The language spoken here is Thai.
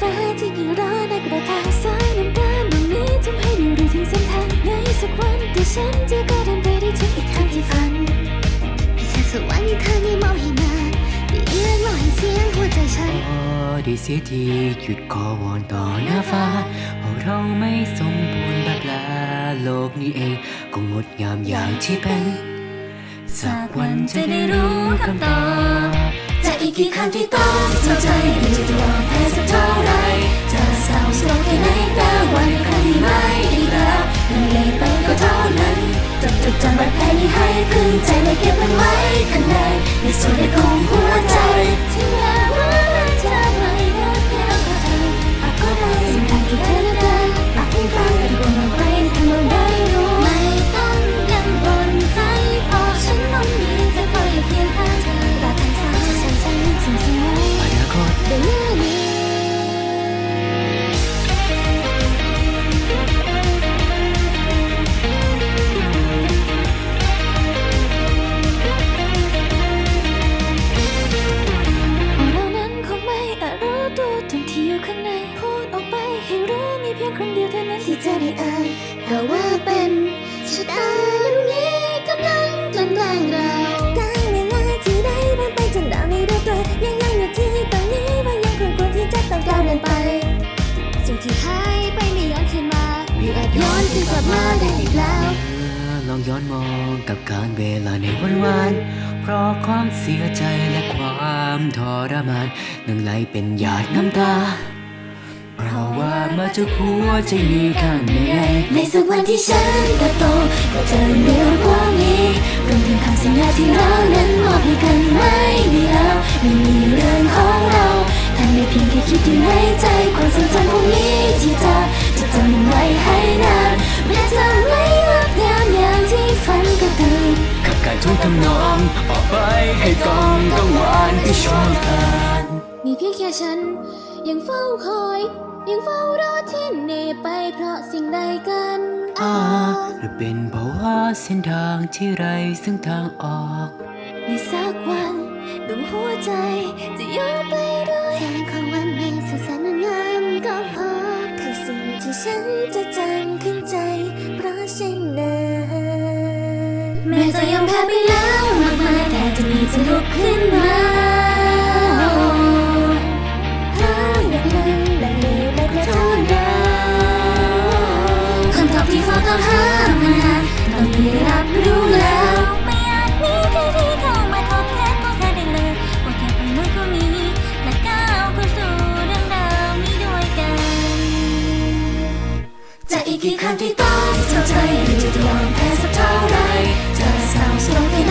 ฟ้าที่กี่ร้อนในกระทาสายน้ำตาลดวงนี้ทำให้ได้รู้ถึงเส้นทางในสักวันที่ฉันจะก้าวเดินไปได้ถึงอีกทางที่ฝันพิเศษสวรรค์ที่เธอได้มองให้มาได้เอื้อนมองให้เสียงหัวใจฉันพอได้เสียทีหยุดขอวอนต่อหน้าฟ้าเพราะเราไม่สมบูรณ์แบบลาโลกนี้เองก็งดงามอย่างที่เป็นสักวันจะได้รู้คำตอบจะอีกกี่ครั้งที่ต้องเสียใจหรือจะยอมแพ้สัก เท่าไรจะเศร้าโศกแค่ ยงคนเดียวเท่านั้นที่จะได้อ่านเพราะว่าเป็นชะตาดวงนี้กำลังกลั่นแกล้งเราการเวลาที่ได้ผ่านไปจนดาวในดวงตัวยังยังอยู่ที่ตรงนี้ว่ายังคงควรที่จะต้องก้าวเดินไปสิ่งที่หายไปไม่ย้อนคืนมาหรือาจย้อนคืนกลับมาได้อีกแล้วเมื่อลองย้อนมองกับการเวลาในวันวาน เพราะความเสียใจและความทรมาน นั่งไหลเป็นหยาดน้ำตาาะว่ามาจากหัวใจมีข้างในในสักวันที่ฉันเติบโตก็เจอเรื่องพวกนี้รวมถึงคำสัญญาที่เรานั้นมอบให้กันไม่มีแล้วไม่มีเรื่องของเราทำได้เพียงแค่คิดอยู่ในใจความทรงจำพวกนี้ที่เธอจะจำมันไว้ให้นานแม้จะไม่งดงามอย่างที่ฝันก็ตามกับการทุ่งทำนองออกไปให้กองกังวานที่ชั่วการมีเพียงแค่ฉันยังเฝ้าคอย ยังเฝ้ารอเทนเนไปเพราะสิ่งใดกันอาหรือเป็นเพราะว่าเส้นทางที่ไรซึ่งทางออกในสักวันดวงหัวใจจะย้อนไปด้วยแสงของวันใหม่สุสานงามก็พอคือสิ่งที่ฉันจะจำขึ้นใจ เพราะเช่นนั้นแม้จะยอมแพ้ไปแล้วมากมายแต่จะมีจะลุกขึ้นมา อีกกี่ครั้งที่ต้องเท่าใจจะยอมแพ้สักเท่าไรจะสาวสอง